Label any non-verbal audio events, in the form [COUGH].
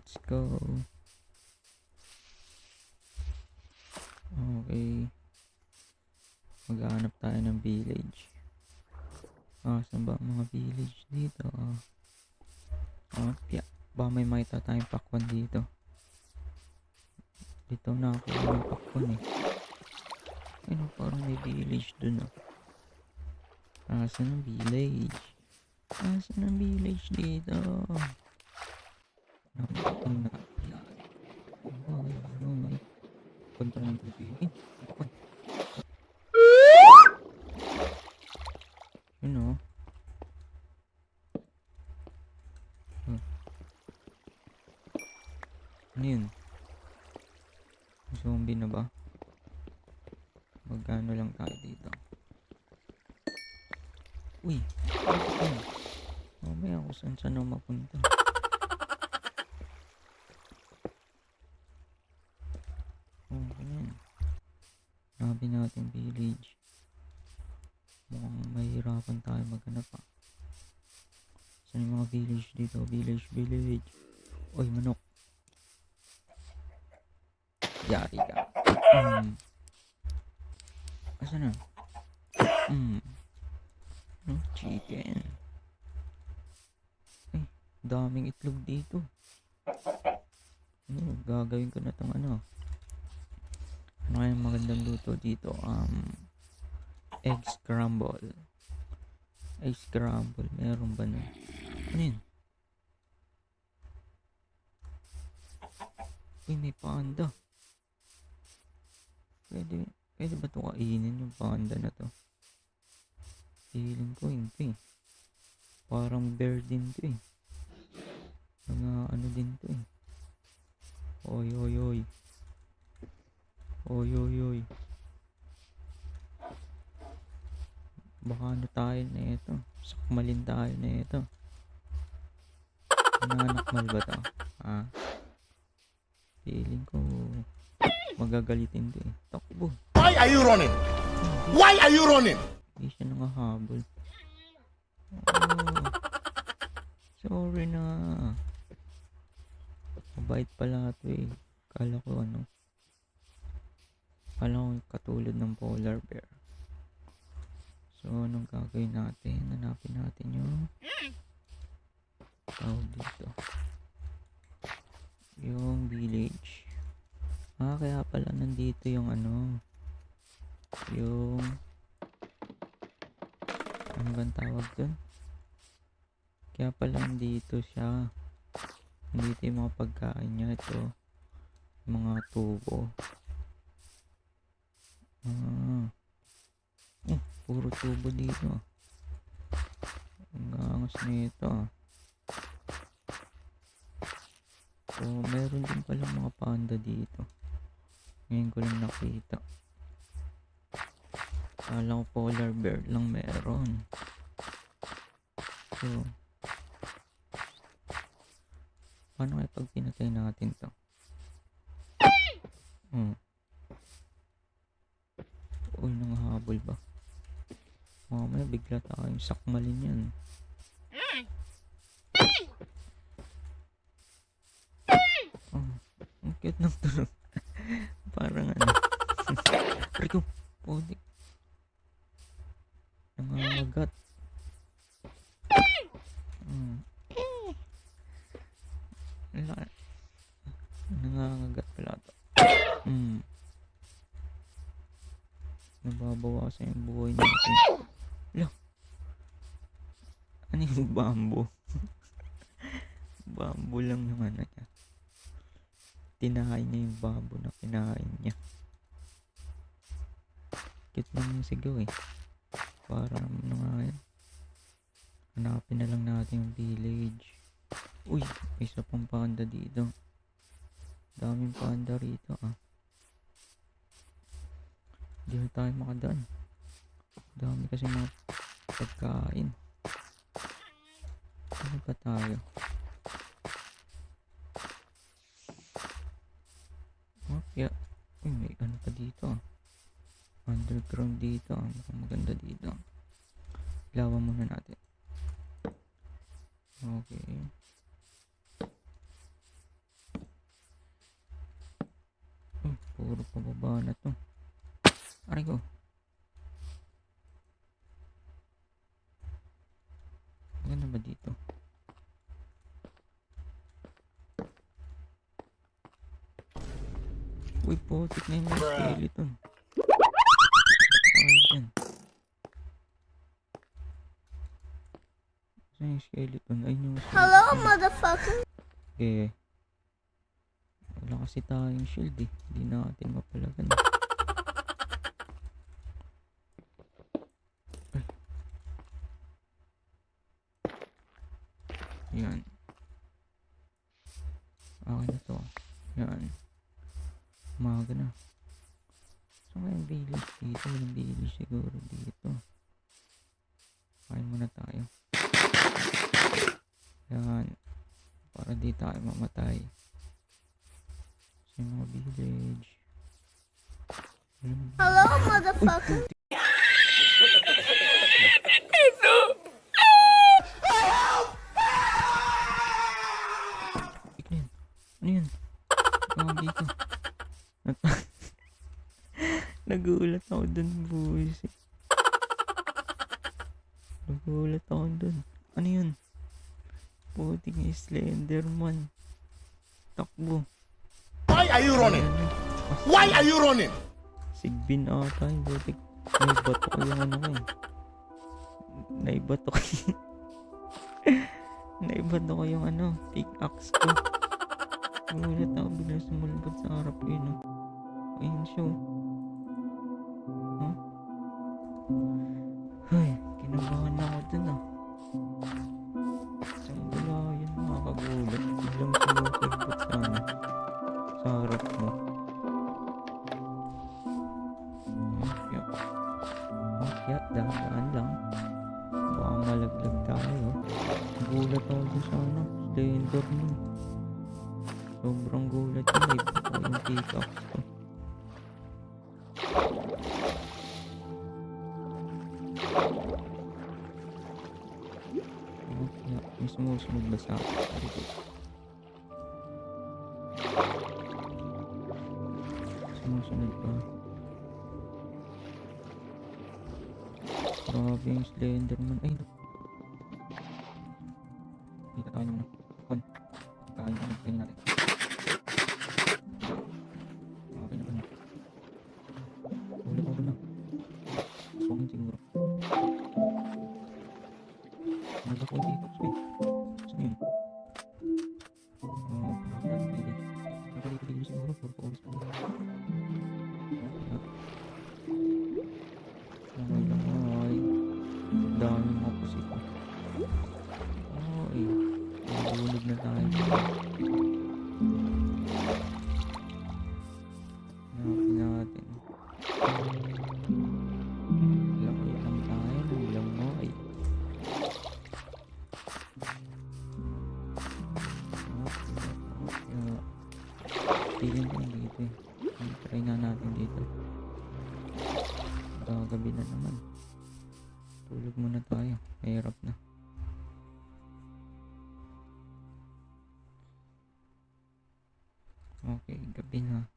Let's go. Okay. Maghanap tayo ng village. Ah, saan ba mga village dito? Ah, ah pya. Ba may makita tayong pakwan dito. Dito na ako yung pakwan eh. Ano, parang may village dun ah. Asan ang village? Asan ang village dito? Punta ng tubig. Yun o. Hmm. Ano yun? Zombie na ba? Magkano lang tayo dito? Uy! Ay! Mamaya ako saan saan ako mapunta. Mahirapan tayo maghanap pa. Saan yung mga village dito? Village, village. Oy, manok. Yari ka. Mm. Asan na? Mm. No, chicken. Ay, daming itlog dito. Ano, gagawin ko na tong ano. Ano kayang magandang luto dito? Um, egg scramble. Egg scramble. Meron ba nun? Ano yun? Uy, may panda. Pwede, pwede ba ito kainin yung panda na to? Feeling ko hindi. Parang bear din to eh. Mga ano din to eh. Oy, oy, oy. Oy, oy, oy. Baka ano tayo na ito. Sakmalin tayo na ito. Nanakmal ba to? Ha? Feeling ko magagalitin to eh. Takbo. Why are you running? Why are you running? Hindi siya nangahabol. Oh. Sorry na. Mabait pala ito eh. Kala ko ano. Kala ko katulad ng polar bear. So, anong gagawin natin? Hanapin natin yung tawag dito. Yung village. Ah, kaya pala nandito yung ano. Yung ano bang tawag dun? Kaya pala dito siya. Dito yung mga pagkain niya. Ito. Mga tubo. Ah. Puro tubo dito. Ang angas nito. So, meron din pala mga panda dito. Ngayon ko lang nakita. Kala ko polar bear lang meron. So, paano kaya pag pinatay natin to? Hmm. Uy, nangahabol ba? Mamaya bigla tayong sakmalin yan. Oh, ang cute ng tunog. [LAUGHS] Parang ano. [LAUGHS] Rico, putik. Nangangagat. Mm. Wala. Nangangagat pala to. Mm. Nababawasan yung buhay natin. Ano yung bamboo? bamboo lang yung ano niya. Tinahay niya yung bamboo na kinain niya. Cute lang yung sigaw eh. Para ano nga yan. Hanapin na lang natin yung village. Uy, isa pang panda dito. Daming panda rito ah. Hindi na tayo makadaan. Dami kasi mga pagkain. Ano ba tayo? Oh, Mafia. Uy, may ano pa dito. Underground dito. Mukhang maganda dito. Ilawan muna natin. Okay. Oh, puro pababa na to. Aray ko. Maganda ba dito? Uy, putik na yung mga skeleton. Ay, dyan. Saan yung skeleton? Ayun yung skeleton. Hello, motherfucker. Eh, wala kasi tayong shield eh. Hindi natin mapalagan. Ay. Yan. Okay na to. Yan. Umaga na. Saan kayang village dito? Walang village siguro dito. Kain muna tayo. Yan para di tayo mamatay sa mga village Hello, motherfucker. Ano yun? Tawag dito. [LAUGHS] Nagulat ako dun, boys. Nagulat ako dun. Ano yun? Puting Slenderman. Takbo. Why are you running? Why are you running? Sigbin ata yung butik. Naibato ko yung ano ko eh. Naibato ko [LAUGHS] yung... Naibato ko yung ano, pickaxe ko. Gulat ako bigla sumulbot sa harap ko yun. oh. Ayun siya. oh. Huh? Ay, kinabahan na ako dun ah. Saan wala yun nakakagulat. Biglang sumusulbot sa ano. Sa harap mo. Yup. Yup, dahan lang. Baka malaglag tayo. Gulat ako sa ano, Slenderman. Sobrang gulat yun. May buka yung pickaxe ko. May sumusunod ba sa akin? Sumusunod pa. Grabe yung Slenderman. Ay, naku. Dito tayo naman. Laki lang tayo ng langoy. Feeling ko dito eh. Try na natin dito. Gagabi na naman. Tulog muna tayo. Mahirap na. Okay, gabi na.